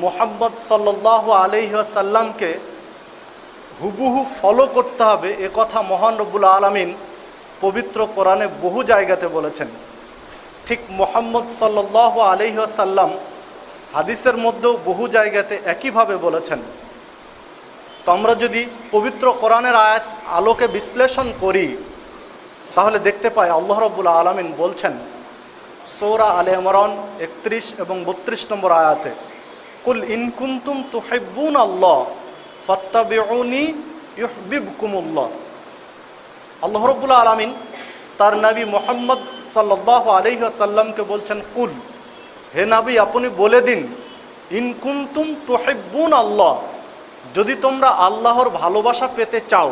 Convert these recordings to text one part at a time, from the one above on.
মোহাম্মদ সাল্লাহ আলহ্লামকে হুবহু ফলো করতে হবে। এ কথা মহান রব্বুল আলমিন পবিত্র কোরআনে বহু জায়গাতে বলেছেন। ঠিক মোহাম্মদ সাল্লাহ আলহ্লাম হাদিসের মধ্যেও বহু জায়গাতে একইভাবে বলেছেন। তো আমরা যদি পবিত্র কোরআনের আয়াত আলোকে বিশ্লেষণ করি, তাহলে দেখতে পাই আল্লাহ রব্বুল আলমিন বলছেন, সৌরা আলে ইমরান একত্রিশ এবং বত্রিশ নম্বর আয়াতে কুল ইনকুন্তুম তুহিব্বুন আল্লাহ, ফত্তাবিউনি ইউহবিবকুমুল্লাহ। আল্লাহ রব্বুল আলমিন তার নবী মোহাম্মদ সাল্লাহ আলহিহাসাল্লামকে বলছেন, কুল, হে নাবি, আপনি বলে দিন ইনকুন্তুম তুহিব্বুন আল্লাহ, যদি তোমরা আল্লাহর ভালোবাসা পেতে চাও,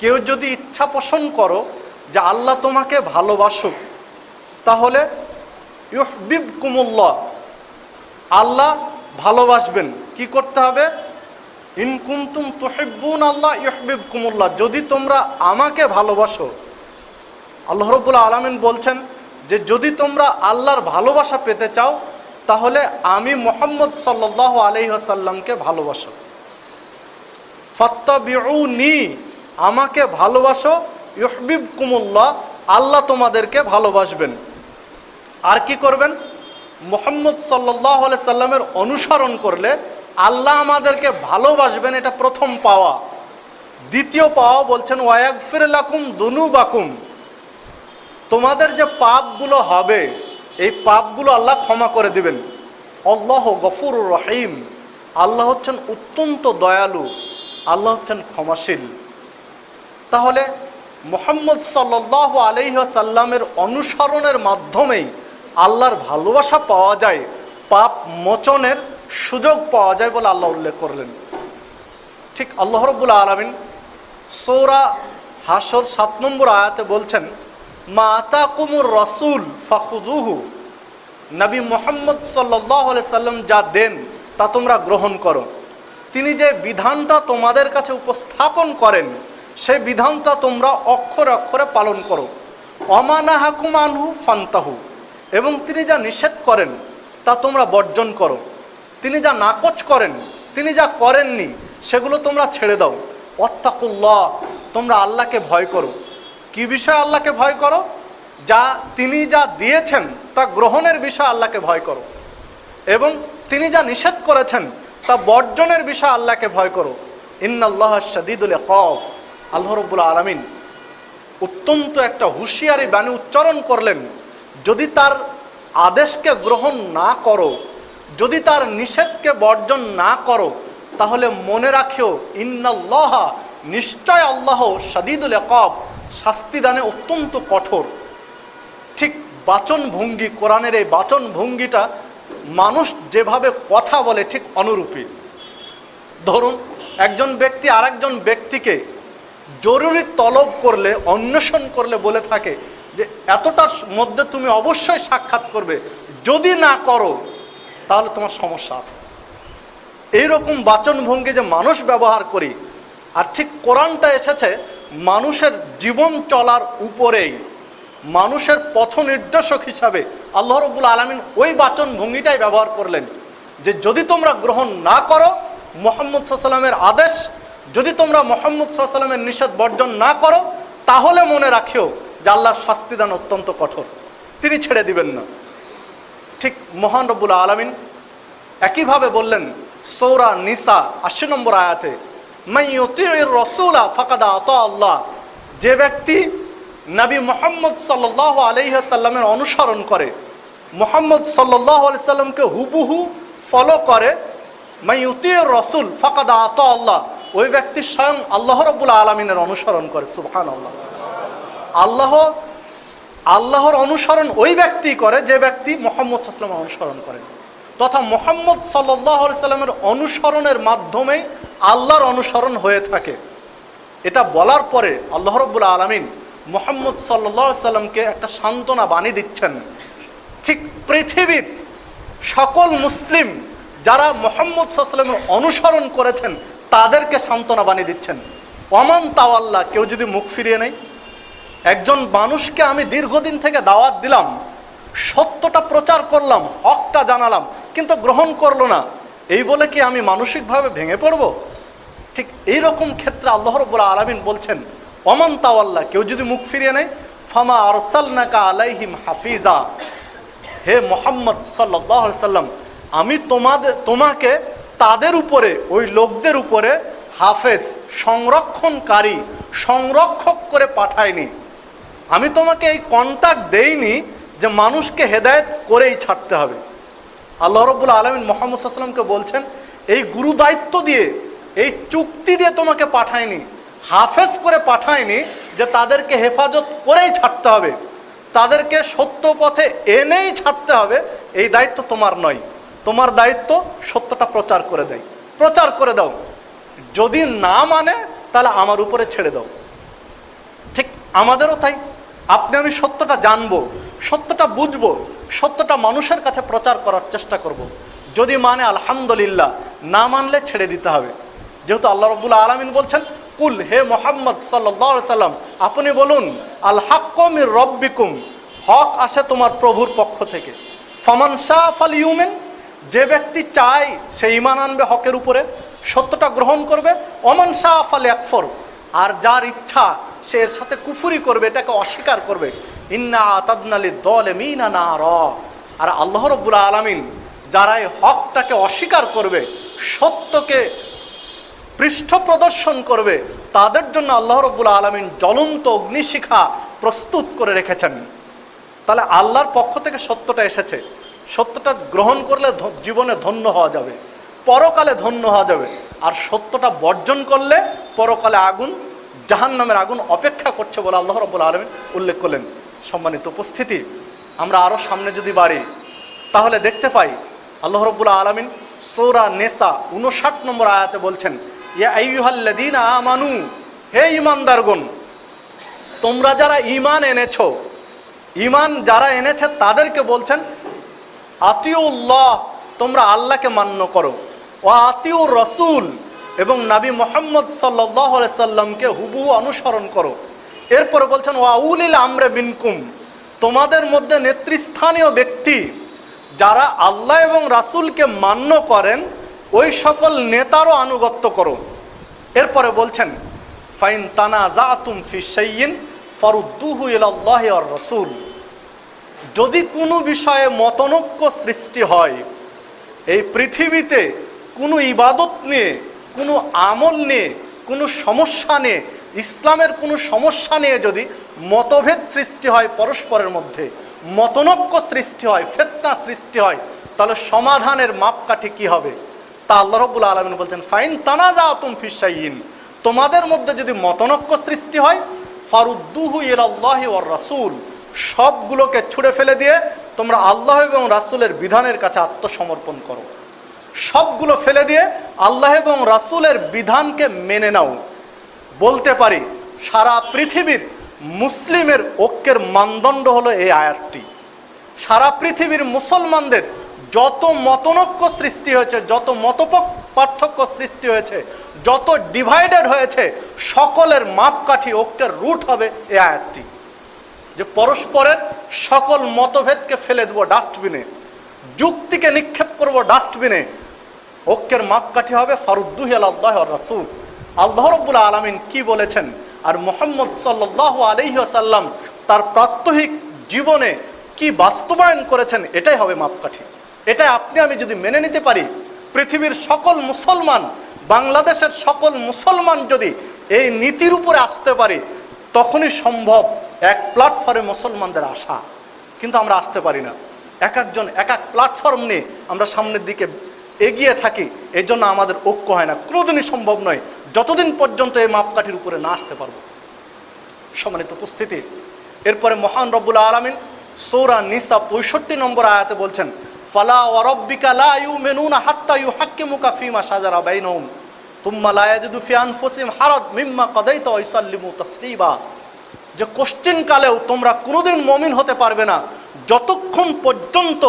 কেউ যদি ইচ্ছা পোষণ করো যে আল্লাহ তোমাকে ভালোবাসুক, তাহলে ইউহবিব কুমুল্লাহ আল্লাহ ভালোবাসবেন, কি করতে হবে? ইনকুমতুম তুহিব্বুন আল্লাহ ইউহবিব কুমুল্লাহ যদি তোমরা আমাকে ভালোবাসো। আল্লাহ রব্বুল আলমিন বলছেন যে, যদি তোমরা আল্লাহর ভালোবাসা পেতে চাও, তাহলে আমি মোহাম্মদ সাল্লাহ আলহিহাসাল্লামকে ভালোবাসো। ফত্তাবিউনি, আমাকে ভালোবাসো ইহবিব কুমুল্লাহ আল্লাহ তোমাদেরকে ভালোবাসবেন। আর কি করবেন? মোহাম্মদ সাল্লাহ সাল্লামের অনুসরণ করলে আল্লাহ আমাদেরকে ভালোবাসবেন, এটা প্রথম পাওয়া। দ্বিতীয় পাওয়া বলছেন ওয়াক ফিরলাকুম দুনু বাকুম তোমাদের যে পাপগুলো হবে, এই পাপগুলো আল্লাহ ক্ষমা করে দিবেন। আল্লাহ গফুর রহিম। আল্লাহ হচ্ছেন অত্যন্ত দয়ালু। আল্লাহ হচ্ছেন ক্ষমাশীল। তাহলে মোহাম্মদ সাল্লাহ আলহ্লামের অনুসরণের মাধ্যমেই আল্লাহর ভালোবাসা পাওয়া যায়, পাপ মোচনের সুযোগ পাওয়া যায় বলে আল্লাহ উল্লেখ করলেন। ঠিক আল্লাহ রব্বুল আলমিন সৌরা হাসর সাত নম্বর আয়াতে বলছেন, মা আতা কুমুর রসুল ফাখুজুহু নবী মোহাম্মদ সাল্লাহ সাল্লাম যা দেন, তা তোমরা গ্রহণ করো। তিনি যে বিধানটা তোমাদের কাছে উপস্থাপন করেন, সেই বিধানটা তোমরা অক্ষরে অক্ষরে পালন করো। অমানা হাকুমানহু ফান্তাহু। এবং তিনি যা নিষেধ করেন, তা তোমরা বর্জন করো। তিনি যা নাকচ করেন, তিনি যা করেননি, সেগুলো তোমরা ছেড়ে দাও। অত্তাকুল্লাহ তোমরা আল্লাহকে ভয় করো। কি বিষয়ে আল্লাহকে ভয় করো? যা তিনি যা দিয়েছেন, তা গ্রহণের বিষয়ে আল্লাহকে ভয় করো। এবং তিনি যা নিষেধ করেছেন, তা বর্জনের বিষয়ে আল্লাহকে ভয় করো। ইন্নাল্লাহ শদিদুল কব আল্লাহ রব্বুল আলমিন অত্যন্ত একটা হুঁশিয়ারি বাণী উচ্চারণ করলেন। যদি তার আদেশকে গ্রহণ না করো, যদি তার নিষেধকে বর্জন না করো, তাহলে মনে রাখিও, ইন্নাল্লাহ নিশ্চয় আল্লাহ সদিদুল কব শাস্তিদানে অত্যন্ত কঠোর। ঠিক বাচন ভঙ্গি কোরআনের এই বাচন ভঙ্গিটা মানুষ যেভাবে কথা বলে ঠিক অনুরূপী ধরুন, একজন ব্যক্তি আরেকজন ব্যক্তিকে জরুরি তলব করলে, অন্বেষণ করলে বলে থাকে যে এতটার মধ্যে তুমি অবশ্যই সাক্ষাৎ করবে। যদি না করো, তাহলে তোমার সমস্যা আছে। এইরকম বাচনভঙ্গি যে মানুষ ব্যবহার করি, আর ঠিক কোরআনটা এসেছে, মানুষের জীবন চলার উপরেই, মানুষের পথ নির্দেশক হিসাবে আল্লাহ রব্বুল আলমিন ওই বাচন ভঙ্গিটাই ব্যবহার করলেন যে যদি তোমরা গ্রহণ না করো, মোহাম্মদ সাল্লামের আদেশ, যদি তোমরা মোহাম্মদ সাল্লামের নিষেধ বর্জন না করো, তাহলে মনে রাখিও যে আল্লাহর শাস্তিদান অত্যন্ত কঠোর। তিনি ছেড়ে দিবেন না। ঠিক মহান রব্বুল আলমিন একইভাবে বললেন, সৌরা নিসা আশি নম্বর আয়াতে রসুলা ফাকাদা আত আল্লাহ। যে ব্যক্তি নবী মোহাম্মদ সাল্লাহ আলহিহাসাল্লামের অনুসরণ করে, মোহাম্মদ সাল্লাহ আলি সাল্লামকে হুবহু ফলো করে মাই উতির রসুল ফাকাদা আত আল্লাহ। ওই ব্যক্তি স্বয়ং আল্লাহ রব্বুল আলমিনের অনুসরণ করে সুবহান আল্লাহ আল্লাহ, আল্লাহর অনুসরণ ওই ব্যক্তি করে যে ব্যক্তি মোহাম্মদ সাল্লাম অনুসরণ করেন তথা মোহাম্মদ সাল্লাহ সাল্লামের অনুসরণের মাধ্যমে আল্লাহর অনুসরণ হয়ে থাকে। এটা বলার পরে আল্লাহ রব্বুল আলমিন মোহাম্মদ সাল্লাহ সাল্লামকে একটা সান্ত্বনা বাণী দিচ্ছেন। ঠিক পৃথিবীর সকল মুসলিম যারা মোহাম্মদ সাল্লামের অনুসরণ করেছেন, তাদেরকে সান্ত্বনা বাণী দিচ্ছেন। অমান তাওয়াল্লাহ কেউ যদি মুখ ফিরিয়ে নেয়। একজন মানুষকে আমি দীর্ঘদিন থেকে দাওয়াত দিলাম, সত্যটা প্রচার করলাম, হকটা জানালাম, কিন্তু গ্রহণ করল না। এই বলে কি আমি মানসিকভাবে ভেঙে পড়ব? ঠিক এই রকম ক্ষেত্রে আল্লাহ রব্বুল আলমিন বলছেন অমন তাওয়াল্লাহ কেউ যদি মুখ ফিরিয়ে নেয়, ফামা আরসালনাকা আলাইহিম হাফিজা হে মোহাম্মদ সাল্লাহ সাল্লাম, আমি তোমাদের তোমাকে তাদের উপরে, ওই লোকদের উপরে হাফেজ, সংরক্ষণকারী, সংরক্ষক করে পাঠাইনি। আমি তোমাকে এই কন্ট্যাক্ট দেইনি যে মানুষকে হেদায়েত করেই ছাড়তে হবে। আল্লাহ রব্বুল আলমিন মোহাম্মদ সাল্লামকে বলছেন, এই গুরু দায়িত্ব দিয়ে, এই চুক্তি দিয়ে তোমাকে পাঠায়নি, হাফেজ করে পাঠায়নি যে তাদেরকে হেফাজত করেই ছাড়তে হবে। তাদেরকে সত্য পথে এনেই ছাড়তে হবে, এই দায়িত্ব তোমার নয়। তোমার দায়িত্ব সত্যটা প্রচার করে দেয়। প্রচার করে দাও। যদি না মানে তাহলে আমার উপরে ছেড়ে দাও। ঠিক আমাদেরও তাই। আপনি আমি সত্যটা জানব, সত্যটা বুঝব, সত্যটা মানুষের কাছে প্রচার করার চেষ্টা করব। যদি মানে আলহামদুলিল্লাহ, না মানলে ছেড়ে দিতে হবে। যেহেতু আল্লাহ রবুল্লা আলমিন বলছেন, কুল হে মোহাম্মদ সাল্লাহ সাল্লাম, আপনি বলুন, আল রব্বিকুম, হক আসে তোমার প্রভুর পক্ষ থেকে। ফমান শাহ আল ইউমেন যে ব্যক্তি চায় সে ইমান আনবে হকের উপরে, সত্যটা গ্রহণ করবে। অমান শাহ আল একফর আর যার ইচ্ছা সে এর সাথে কুফুরি করবে, এটাকে অস্বীকার করবে। ইন্না আতাদনালি দল মিনা না র আর আল্লাহ আলমিন যারা এই হকটাকে অস্বীকার করবে, সত্যকে পৃষ্ঠ প্রদর্শন করবে, তাদের জন্য আল্লাহ রব্বুল আলমিন জ্বলন্ত অগ্নিশিখা প্রস্তুত করে রেখেছেন। তাহলে আল্লাহর পক্ষ থেকে সত্যটা এসেছে। সত্যটা গ্রহণ করলে জীবনে ধন্য হওয়া যাবে। পরকালে ধন্য হওয়া যাবে। আর সত্যটা বর্জন করলে পরকালে আগুন জাহান নামের আগুন অপেক্ষা করছে বলে আল্লাহ রব্বুল আলমিন উল্লেখ করলেন। সম্মানিত উপস্থিতি, আমরা আরও সামনে যদি বাড়ি, তাহলে দেখতে পাই আল্লাহ রব্বুল আলমিন সৌরা নেসা উনষাট নম্বর আয়াতে বলছেন আইয়ুহাল্লাদিন আমানু, হে ইমানদারগণ তোমরা যারা ইমান এনেছো ইমান যারা এনেছে তাদেরকে বলছেন, আতিউল্লাহ, তোমরা আল্লাহকে মান্য করো, ও আতিউর রসুল এবং নাবী মোহাম্মদ সাল্লাহ সাল্লামকে হুবহু অনুসরণ করো। এরপরে বলছেন ওয়াউলিল আমরে বিনকুম তোমাদের মধ্যে নেতৃস্থানীয় ব্যক্তি যারা আল্লাহ এবং রাসূলকে মান্য করেন, ওই সকল নেতারও আনুগত্য করো। এরপরে বলছেন, ফাইন তানা জাতুম ফি শাইইন ফারুদ্দুহু ইলাল্লাহ আর রাসূল। যদি কোনো বিষয়ে মতনৈক্য সৃষ্টি হয়, এই পৃথিবীতে কোনো ইবাদত নিয়ে কোনো আমল নিয়ে, কোনো সমস্যা নিয়ে, ইসলামের কোনো সমস্যা নিয়ে যদি মতভেদ সৃষ্টি হয় পরস্পরের মধ্যে, মতনৈক্য সৃষ্টি হয়, ফেতনা সৃষ্টি হয়, তাহলে সমাধানের মাপকাঠি কি হবে? তা আল্লাহ রব্বুল আলমিন বলছেন, ফাইন তানা যা তুম ফিসাইন তোমাদের মধ্যে যদি মতনৈক্য সৃষ্টি হয়, ফারুদ্দুহু ইলাল্লাহ ওর রাসূল। সবগুলোকে ছুঁড়ে ফেলে দিয়ে তোমরা আল্লাহ এবং রাসূলের বিধানের কাছে আত্মসমর্পণ করো। সবগুলো ফেলে দিয়ে আল্লাহ এবং রাসূলের বিধানকে মেনে নাও। বলতে পারি, সারা পৃথিবীর মুসলিমের ঐক্যের মানদণ্ড হলো এই আয়াতটি। সারা পৃথিবীর মুসলমানদের যত মতনৈক্য সৃষ্টি হয়েছে, যত মত পার্থক্য সৃষ্টি হয়েছে, যত ডিভাইডেড হয়েছে, সকলের মাপকাঠি ঐক্যের রুট হবে এই আয়াতটি। যে পরস্পরের সকল মতভেদকে ফেলে দেবো ডাস্টবিনে যুক্তিকে নিক্ষেপ করব ডাস্টবিনে ঐক্যের মাপকাঠি হবে ফারুদ্দুহ আল্লাহ রাসুল। আল্লাহ রব্বুল আলমিন কি বলেছেন? আর মোহাম্মদ সাল্লাহ আলহিহাসাল্লাম তার প্রাত্যহিক জীবনে কি বাস্তবায়ন করেছেন? এটাই হবে মাপকাঠি। এটাই আপনি, আমি যদি মেনে নিতে পারি, পৃথিবীর সকল মুসলমান, বাংলাদেশের সকল মুসলমান যদি এই নীতির উপরে আসতে পারি, তখনই সম্ভব এক প্ল্যাটফর্মে মুসলমানদের আসা। কিন্তু আমরা আসতে পারি না। এক একজন এক এক প্ল্যাটফর্ম নিয়ে আমরা সামনের দিকে এগিয়ে থাকি এই জন্য আমাদের ঐক্য হয় না। কোনোদিনই সম্ভব নয়, যতদিন পর্যন্ত এই মাপকাঠির উপরে না আসতে পারব। সম্মানিত উপস্থিতি, এরপরে মহান রব্বুল আলমিন সৌরা নিসা পঁয়ষট্টি নম্বর আয়াতে বলছেন, ফালা ওয়ারব্বিকা লা ইউমিনুনা হাত্তা ইউহাক্কিমুকা ফীমা শাজারা বাইনহুম থুম্মা লা ইয়াজিদু ফি আনফুসিহিম হারাজ মিম্মা কাদাইতা ওয়া ইসাল্লিমু তাসলিমা। যে কোশ্চিন কালেও তোমরা কোনোদিন মমিন হতে পারবে না, যতক্ষণ পর্যন্ত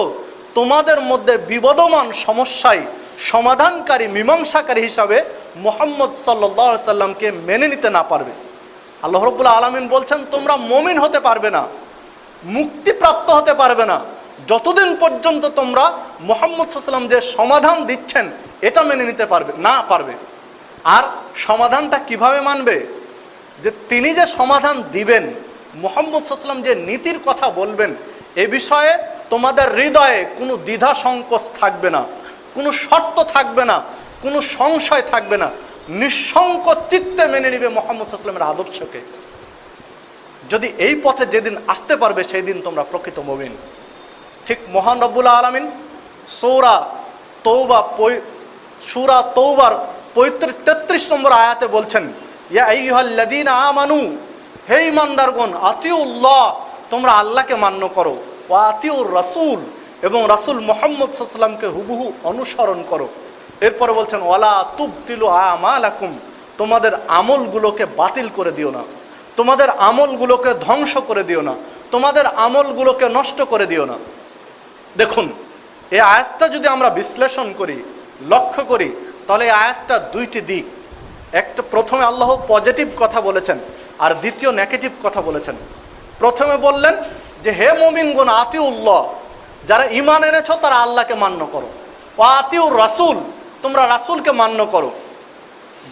তোমাদের মধ্যে বিবদমান সমস্যায় সমাধানকারী, মীমাংসাকারী হিসাবে মোহাম্মদ সাল্লাহ সাল্লামকে মেনে নিতে না পারবে। আল্লাহ রব্বুল আলমিন বলছেন, তোমরা মমিন হতে পারবে না, মুক্তিপ্রাপ্ত হতে পারবে না। যতদিন পর্যন্ত তোমরা মোহাম্মদ সাল্লাম যে সমাধান দিচ্ছেন, এটা মেনে নিতে পারবে, না পারবে। আর সমাধানটা কীভাবে মানবে? যে তিনি যে সমাধান দিবেন, মোহাম্মদ সাল্লাম যে নীতির কথা বলবেন, এ বিষয়ে তোমাদের হৃদয়ে কোনো দ্বিধা সংকোচ থাকবে না, কোনো শর্ত থাকবে না, কোনো সংশয় থাকবে না। নিঃসংক চিত্তে মেনে নিবে মোহাম্মদ সাল্লামের আদর্শকে। যদি এই পথে যেদিন আসতে পারবে সেই দিন তোমরা প্রকৃত মবিন ঠিক মহান রব্বুল আলমিন সৌরা তৌবা সুরা তৌবার পঁয়ত্রিশ, তেত্রিশ নম্বর আয়াতে বলছেন, ইয়া আমানু, হে ইমানদারগণ আতিউল্লাহ, তোমরা আল্লাহকে মান্য করো। ও আতিউর রাসূল এবং রাসূল মুহাম্মদ সাল্লামকে হুবহু অনুসরণ করো। এরপরে বলছেন, ওয়ালা তুবতিলু আমালাকুম, তোমাদের আমলগুলোকে বাতিল করে দিও না। তোমাদের আমলগুলোকে ধ্বংস করে দিও না। তোমাদের আমলগুলোকে নষ্ট করে দিও না। দেখুন, এই আয়াতটা যদি আমরা বিশ্লেষণ করি, লক্ষ্য করি, তাহলে এই আয়াতটা দুইটি দিক। একটা, প্রথমে আল্লাহ পজিটিভ কথা বলেছেন, আর দ্বিতীয় নেগেটিভ কথা বলেছেন। প্রথমে বললেন যে, হে মমিনগুন আতিউল্লাহ, যারা ইমান এনেছ, তারা আল্লাহকে মান্য করো। ও আতিউর রাসুল, তোমরা রাসুলকে মান্য করো।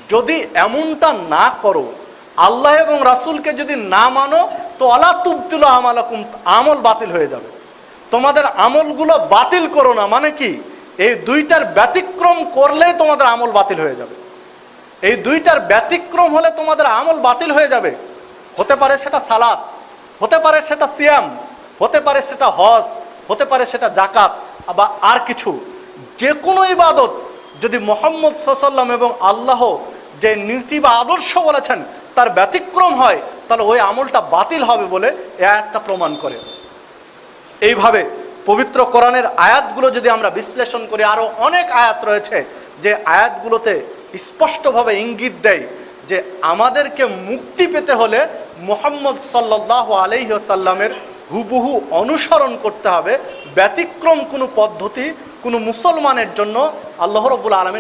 যদি এমনটা না করো, আল্লাহ এবং রাসূলকে যদি না মানো, তো অলা তুবতুল আমালাকুম, আমল বাতিল হয়ে যাবে। তোমাদের আমলগুলো বাতিল করো না মানে কি? এই দুইটার ব্যতিক্রম করলেই তোমাদের আমল বাতিল হয়ে যাবে। এই দুইটার ব্যতিক্রম হলে তোমাদের আমল বাতিল হয়ে যাবে। হতে পারে সেটা সালাত হতে পারে সেটা সিয়াম, হতে পারে সেটা হজ, হতে পারে সেটা জাকাত বা আর কিছু। যে কোনো ইবাদত যদি মোহাম্মদ সাল্লাম এবং আল্লাহ যে নীতি বা আদর্শ বলেছেন, তার ব্যতিক্রম হয়, তাহলে ওই আমলটা বাতিল হবে বলে এ একটা প্রমাণ করে। এইভাবে পবিত্র কোরআনের আয়াতগুলো যদি আমরা বিশ্লেষণ করি আরও অনেক আয়াত রয়েছে যে আয়াতগুলোতে স্পষ্টভাবে ইঙ্গিত দেয় যে আমাদেরকে মুক্তি পেতে হলে মোহাম্মদ সাল্লাহ আলহিসাল্লামের হুবহু অনুসরণ করতে হবে, ব্যতিক্রম কোনো পদ্ধতি কোনো মুসলমানের জন্য আল্লাহ রবুল আলমিন